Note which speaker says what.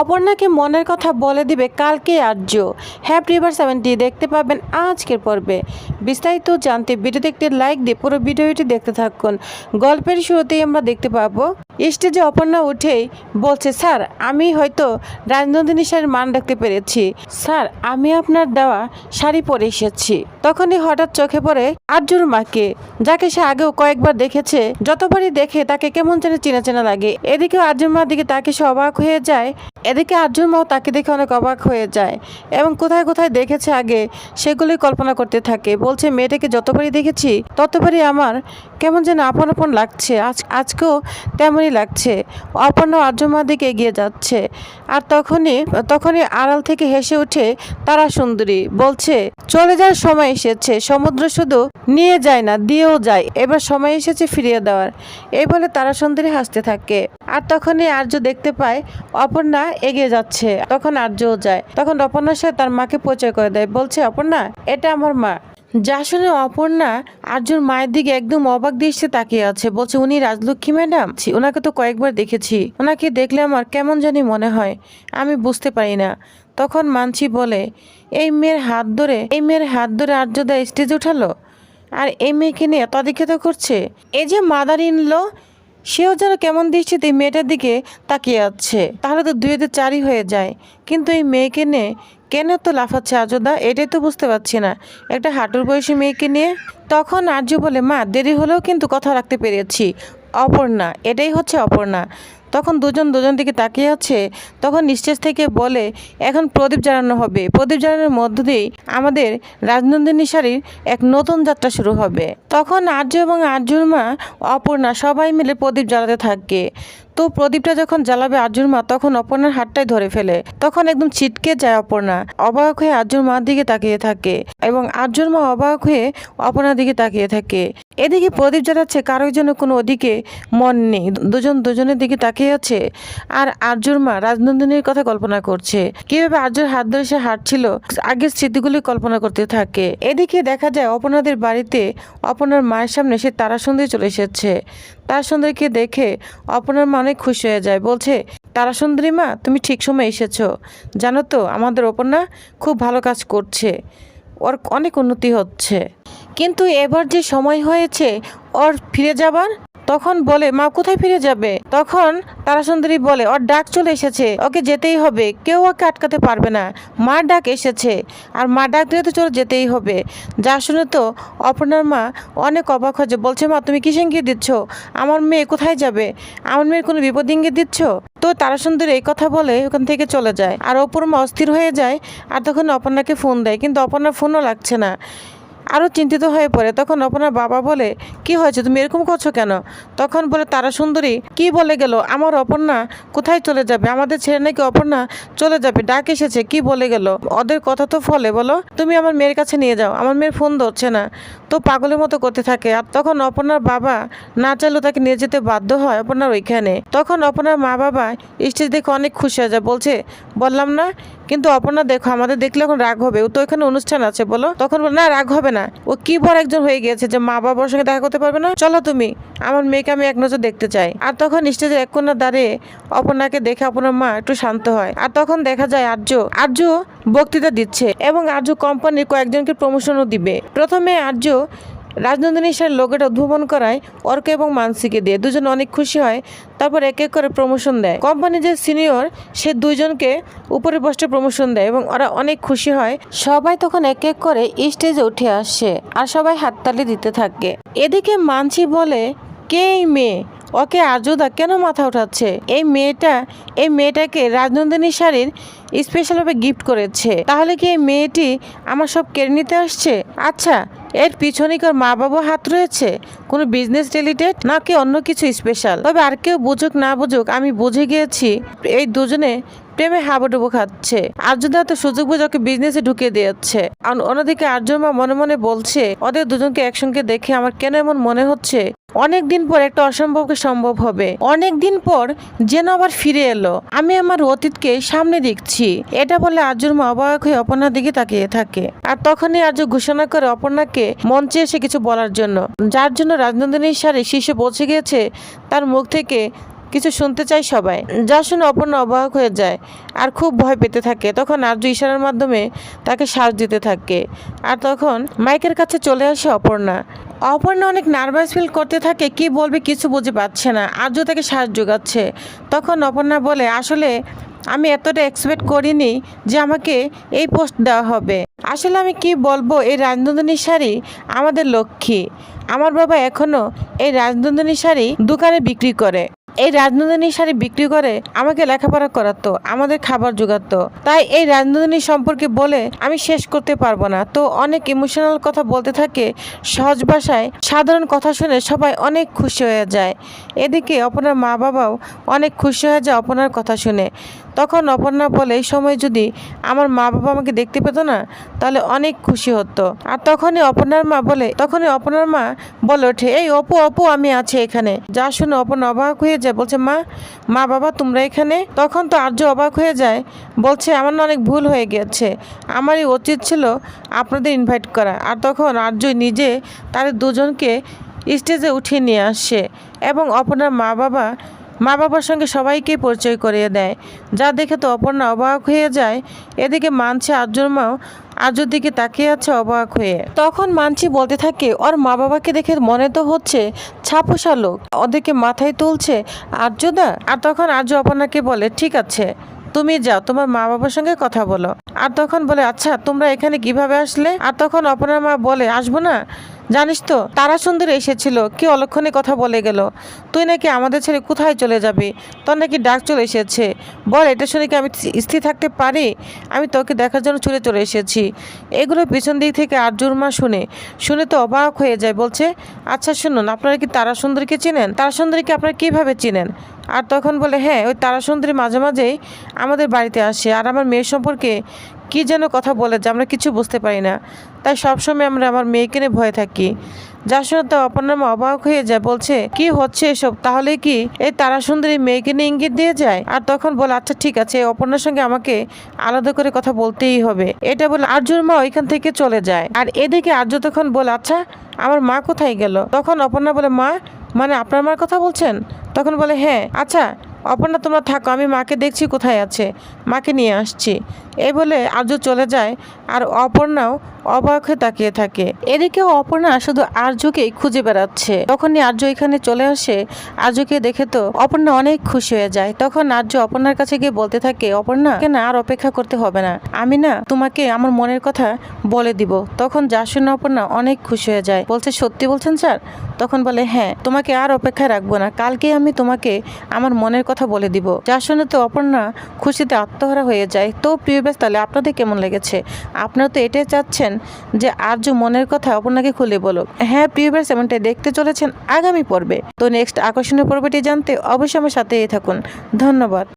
Speaker 1: অপর্ণাকে মনের কথা বলে দিবে কালকে আর্য। হ্যাপ রিভার সেভেন্টি দেখতে পাবেন আজকের পর্বে। বিস্তারিত জানতে ভিডিওতে একটি লাইক দিয়ে পুরো ভিডিওটি দেখতে থাকুন। গল্পের শুরুতেই আমরা দেখতে পাবো, স্টেজে অপর্ণা উঠেই বলছে, স্যার, আমি হয়তো রাজনন্দিনী স্যারের মান রাখতে পেরেছি। স্যার, আমি আপনার দেওয়া শাড়ি পরে এসেছি। তখনই হঠাৎ চোখে পড়ে আর্যুর মাকে, যাকে সে আগেও কয়েকবার দেখেছে। যতবারই দেখে তাকে কেমন যেন চেনা চেনা লাগে। এদিকে আর্যুর মার দিকে তাকে সে অবাক হয়ে যায়। এদিকে আর্যুর মাও তাকে দেখে অনেক অবাক হয়ে যায় এবং কোথায় কোথায় দেখেছে আগে সেগুলি কল্পনা করতে থাকে। বলছে, মেয়েটাকে যতবারই দেখেছি, ততবারই আমার কেমন যেন আপন আপন লাগছে। আজ আজকেও তেমনই লাগছে। অপর্ণ আর্যমার দিকে এগিয়ে যাচ্ছে। আর তখনই তখনই আড়াল থেকে হেসে উঠে, তারা সুন্দরী। বলছে, চলে যাওয়ার সময় এসেছে। সমুদ্র শুধু নিয়ে যায় না, দিয়েও যায়। এবার সময় এসেছে ফিরিয়ে দেওয়ার। এই বলে তারা সুন্দরী হাসতে থাকে। আর তখনই আর্য দেখতে পায়, অপর্ণা এগিয়ে যাচ্ছে। তখন আর্যও যায়। তখন অপর্ণার সাথে তার মাকে পরিচয় করে দেয়। বলছে, অপর্ণা, এটা আমার মা। যা শুনে অপর্ণা আর্যুর মায়ের দিকে একদম অবাক দৃষ্টি তাকিয়ে আছে। বলছে, উনি রাজলক্ষ্মী ম্যাডাম? ওনাকে তো কয়েকবার দেখেছি। ওনাকে দেখলে আমার কেমন জানি মনে হয়। আমি বুঝতে পারি না। তখন মানছি বলে, এই মেয়ের হাত ধরে, এই মেয়ের হাত ধরে আর্যদা স্টেজ উঠালো? আর এই মেয়েকে নিয়ে এত দীক্ষিত করছে? এই যে মাদার ইনলো সেও যেন কেমন দৃষ্টিতে মেয়েটার দিকে তাকিয়ে আছে। তাহলে তো দুইতে চারি হয়ে যায়। কিন্তু এই মেয়েকে নিয়ে কেন তো লাফাচ্ছে আজোদা এটাই তো বুঝতে পারছি না। একটা হাঁটুর বয়সী মেয়েকে নিয়ে? তখন আর্য বলে, মা, দেরি হলেও কিন্তু কথা রাখতে পেরেছি। অপর্ণা, এটাই হচ্ছে অপর্ণা। তখন দুজন দুজন দিকে তাকিয়ে আছে, তখন স্টেজ থেকে বলে, এখন প্রদীপ জ্বালানো হবে। প্রদীপ জ্বালানোর মধ্য দিয়েই আমাদের রাজনন্দিনী শাড়ির এক নতুন যাত্রা শুরু হবে। তখন আর্য এবং আর্যুর মা অপর্ণা সবাই মিলে প্রদীপ জ্বালাতে থাকে। তো প্রদীপটা যখন জ্বালাবে আর্যুর মা তখন অপর্ণার হাতটাই ধরে ফেলে। তখন একদম ছিটকে যায় অপর্ণা। অবাক হয়ে আর্যুর মার দিকে তাকিয়ে থাকে এবং আর্যুর মা অবাক হয়ে অপর্ণার দিকে তাকিয়ে থাকে। এদিকে প্রদীপ জ্বালাচ্ছে, কারোর জন্য কোনো ওদিকে মন নেই। দুজন দুজনের দিকে তাকিয়ে আছে আর আর্যুর মা রাজনন্দিনীর কথা কল্পনা করছে। কীভাবে আর্যুর হাত ধরে সে হাঁটছিল আগের স্মৃতিগুলি কল্পনা করতে থাকে। এদিকে দেখা যায় অপর্ণাদের বাড়িতে অপর্ণার মায়ের সামনে সে তারা সুন্দরী চলে এসেছে। তারা সুন্দরীকে দেখে অপনার মা অনেক খুশি হয়ে যায়। বলছে তারা সুন্দরী মা, তুমি ঠিক সময় এসেছ। জানো তো, আমাদের অপর্ণা খুব ভালো কাজ করছে। ওর অনেক উন্নতি হচ্ছে। কিন্তু এবার যে সময় হয়েছে, ওর ফিরে যাবার তখন বলে, মা, কোথায় ফিরে যাবে? তখন তারা সুন্দরী বলে, ওর ডাক চলে এসেছে, ওকে যেতেই হবে, কেউ ওকে আটকাতে পারবে না, মার ডাক এসেছে, আর মা ডাক দিলে তো চলে যেতেই হবে। যা শুনে তো অপর্ণার মা অনেক অবাক হয়েছে বলছে, মা, তুমি কিসে ইঙ্গিত দিচ্ছ? আমার মেয়ে কোথায় যাবে? আমার মেয়ের কোনো বিপদ ইঙ্গিত দিচ্ছ? তো তারা সুন্দর এই কথা বলে ওখান থেকে চলে যায়, আর অপর মা অস্থির হয়ে যায়, আর তখন অপর্ণাকে ফোন দেয়, কিন্তু অপর্ণার ফোনও লাগছে না। আরও চিন্তিত হয়ে পড়ে। তখন আপনার বাবা বলে, কি হয়েছে? তুমি এরকম করছ কেন? তখন বলে, তারা সুন্দরী। কি বলে গেল? আমার অপর্ণা কোথায় চলে যাবে? আমাদের ছেলে নাকি অপর্ণা চলে যাবে? ডাক এসেছে। কি বলে গেল? ওদের কথা তো ফলে বলো, তুমি আমার মেয়ের কাছে নিয়ে যাও। আমার মেয়ের ফোন ধরছে না। তো পাগলের মতো করতে থাকে। আর তখন অপর্ণার বাবা না চাইলেও তাকে নিয়ে যেতে বাধ্য হয় অপর্ণার ওইখানে। তখন অপর্ণার মা বাবা স্টেজ দেখে অনেক খুশি হয়ে যায়। বলছে, বললাম না কিন্তু অপর্ণা দেখো আমাদের দেখলে এখন রাগ হবে। ও তো এখানে অনুষ্ঠান আছে বলো। তখন বলে, না রাগ হবে না। ও কি বড় একজন হয়ে গিয়েছে যে মা বাবার সঙ্গে দেখা করতে পারবে না? চলো তুমি আমার মেয়েকে আমি এক নজর দেখতে চাই। আর তখন স্টেজে এক কোণা দাঁড়িয়ে অপর্ণাকে দেখে অপর্ণার মা একটু শান্ত হয়। আর তখন দেখা যায় আর্য আর্য বক্তৃতা দিচ্ছে এবং আর্য কোম্পানির কয়েকজনকে প্রমোশনও দিবে। প্রথমে আর্য রাজনন্দিনী স্যার লোগোটা উদ্ভাবন করায় অর্ক এবং মানসিকে দিয়ে। দুজন অনেক খুশি হয়, তারপর এক এক করে প্রমোশন দেয়। কোম্পানি যে সিনিয়র সে দুইজনকে উপরে পোস্টে প্রমোশন দেয় এবং ওরা অনেক খুশি হয়। সবাই তখন এক এক করে স্টেজে উঠে আসে আর সবাই হাততালি দিতে থাকে। এদিকে মানসি বলে, কে এই মেয়ে? ওকে আজুদা কেন মাথা উঠাচ্ছে? এই মেয়েটা, এই মেয়েটাকে রাজনন্দিনী শাড়ির স্পেশালভাবে গিফট করেছে। তাহলে কি এই মেয়েটি আমার সব কেড়ে নিতে আসছে? আচ্ছা এর পিছনে কি ওর মা বাবা হাত রয়েছে? কোনো বিজনেস রিলেটেড নাকি অন্য কিছু স্পেশাল তবে আর কেউ বুঝুক না বুঝুক, আমি বুঝে গিয়েছি এই দুজনে প্রেমে হাবুডুবু খাচ্ছে। আর্যদা তো সুযোগ বুঝে ওকে বিজনেসে ঢুকিয়ে দিয়েছে। আর অন্যদিকে আর্যর মা মনে মনে বলছে, ওদের দুজনকে একসঙ্গে দেখে আমার কেন এমন মনে হচ্ছে? অনেক দিন পর একটা অসম্ভবকে সম্ভব হবে। অনেক দিন পর যেন আবার ফিরে এলো। আমি আমার অতীতকে সামনে দেখছি। এটা বলে আর্যর মা অবাক হয়ে অপর্ণার দিকে তাকিয়ে থাকে। আর তখনই আর্য ঘোষণা করে অপর্ণাকে মঞ্চে এসে কিছু বলার জন্য। যার জন্য রাজনন্দিনীর সারে শীর্ষে পৌঁছে গিয়েছে, তার মুখ থেকে কিছু শুনতে চায় সবাই। যা শুনে অপর্ণা অবাক হয়ে যায় আর খুব ভয় পেতে থাকে। তখন আর্য ইশারার মাধ্যমে তাকে সাহস দিতে থাকে। আর তখন মাইকের কাছে চলে আসে অপর্ণা। অপর্ণা অনেক নার্ভাস ফিল করতে থাকে, কি বলবে কিছু বুঝে পাচ্ছে না। আর্য তাকে সাহস যোগাচ্ছে। তখন অপর্ণা বলে, আসলে আমি এতটা এক্সপেক্ট করিনি যে আমাকে এই পোস্ট দেওয়া হবে। আসলে আমি কি বলব, এই রাজনন্দিনী শাড়ি আমাদের লক্ষ্মী। আমার বাবা এখনও এই রাজনন্দিনী শাড়ি দোকানে বিক্রি করে। এই রাজনন্দিনী শাড়ি বিক্রি করে আমাকে লেখাপড়া করাতো, আমাদের খাবার জোগাতো। তাই এই রাজনন্দিনী সম্পর্কে বলে আমি শেষ করতে পারব না। তো অনেক ইমোশনাল কথা বলতে থাকে, সহজ ভাষায় সাধারণ কথা শুনে সবাই অনেক খুশি হয়ে যায়। এদিকে অপনার মা বাবাও অনেক খুশি হয়ে যায় অপনার কথা শুনে। তখন অপর্ণা বলে, এই সময় যদি আমার মা বাবা আমাকে দেখতে পেতো না, তাহলে অনেক খুশি হতো। আর তখনই অপর্ণার মা বলে, তখনই অপর্ণার মা বলে ওঠে, এই অপু অপু, আমি আছি এখানে। যা শুনে অপর্ণা অবাক হয়ে যায়, বলছে, মা মা বাবা, তোমরা এখানে? তখন তো আর্য অবাক হয়ে যায়, বলছে, আমার না অনেক ভুল হয়ে গেছে। আমারই উচিত ছিল আপনাদের ইনভাইট করা। আর তখন আর্য নিজে তাদের দুজনকে স্টেজে উঠিয়ে নিয়ে আসে এবং অপর্ণার মা বাবা মা বাবার সঙ্গে সবাইকে পরিচয় করিয়ে দেয়। যা দেখে তো অপর্ণা অবাক হয়ে যায়। এদিকে মানছে আর্যর মাও আর্যর দিকে তাকিয়ে আছে অবাক হয়ে। তখন মানছি বলতে থাকে, ওর মা বাবাকে দেখে মনে তো হচ্ছে ছাপোষা লোক। ওদেরকে মাথায় তুলছে আর্যদা? আর তখন আর্য অপর্ণাকে বলে, ঠিক আছে, তুমি যাও, তোমার মা বাবার সঙ্গে কথা বলো। আর তখন বলে আচ্ছা তোমরা এখানে কীভাবে আসলে? আর তখন অপর্ণার মা বলে, আসব না? জানিস তো, তারা সুন্দর এসেছিল, কি অলক্ষণে কথা বলে গেল। তুই নাকি আমাদের ছেড়ে কোথায় চলে যাবি? তোর নাকি ডাক চলে এসেছে। বল, এটা শুনে কি আমি স্থির থাকতে পারি? আমি তোকে দেখার জন্য চলে চলে এসেছি। এগুলো পিছন দিক থেকে আর্যুর মা শুনে। শুনে তো অবাক হয়ে যায়, বলছে আচ্ছা শুনুন, আপনারা কি তারা সুন্দরীকে চিনেন? তারা সুন্দরীকে আপনারা কীভাবে চিনেন? আর তখন বলে হ্যাঁ ওই তারা সুন্দরী মাঝে মাঝেই আমাদের বাড়িতে আসে। আর আমার মেয়ের সম্পর্কে কি যেন কথা বলে যে আমরা কিছু বুঝতে পারি না। তাই সবসময় আমরা আমার মেয়েকে নিয়ে ভয় থাকি। যার শুনে তো অপর্ণার মা অবাক হয়ে যায়, বলছে, কি হচ্ছে এসব? তাহলে কি এই তারা সুন্দরী মেয়েকে নিয়ে ইঙ্গিত দিয়ে যায়? আর তখন বলে আচ্ছা ঠিক আছে অপর্ণার সঙ্গে আমাকে আলাদা করে কথা বলতেই হবে। এটা বলে আর্যর মা ওইখান থেকে চলে যায়। আর এদিকে আর্য তখন বলে আচ্ছা আমার মা কোথায় গেল? তখন অপর্ণা বলে, মা মানে আপনার মার কথা বলছেন? তখন বলে হ্যাঁ আচ্ছা অপর্ণা, তোমরা থাকো, আমি মাকে দেখছি কোথায় আছে। মাকে নিয়ে আসছি। এই বলে আর্য চলে যায়, আর অপর্ণাও অবাক হয়ে তাকিয়ে থাকে। এদিকে অপর্ণা শুধু আর্যকেই খুঁজে বেড়াচ্ছে। তখনই আর্য এখানে চলে আসে। আর্যকে দেখে তো অপর্ণা অনেক খুশি হয়ে যায়। তখন আর্য অপর্ণার কাছে গিয়ে বলতে থাকে, অপর্ণা না আর অপেক্ষা করতে হবে না। আমি না তোমাকে আমার মনের কথা বলে দিব। তখন যা শুনে অপর্ণা অনেক খুশি হয়ে যায়। বলছে, সত্যি বলছেন স্যার? তখন বলে হ্যাঁ তোমাকে আর অপেক্ষায় রাখব না। কালকে আমি তোমাকে আমার মনের কথা বলে দিব। যা শুনে তো অপর্ণা খুশিতে আত্মহারা হয়ে যায়। তো, প্রিয় ব্যাস, তাহলে আপনাদের কেমন লেগেছে? আপনারা তো এটাই চাচ্ছেন যে আর্য মনের কথা আপনাকে খুলে বলো। হ্যাঁ প্রিয় ব্যাস এমনটাই দেখতে চলেছেন আগামী পর্বে। তো নেক্সট আকর্ষণীয় পর্বটি জানতে অবশ্যই আমার সাথেই থাকুন। ধন্যবাদ।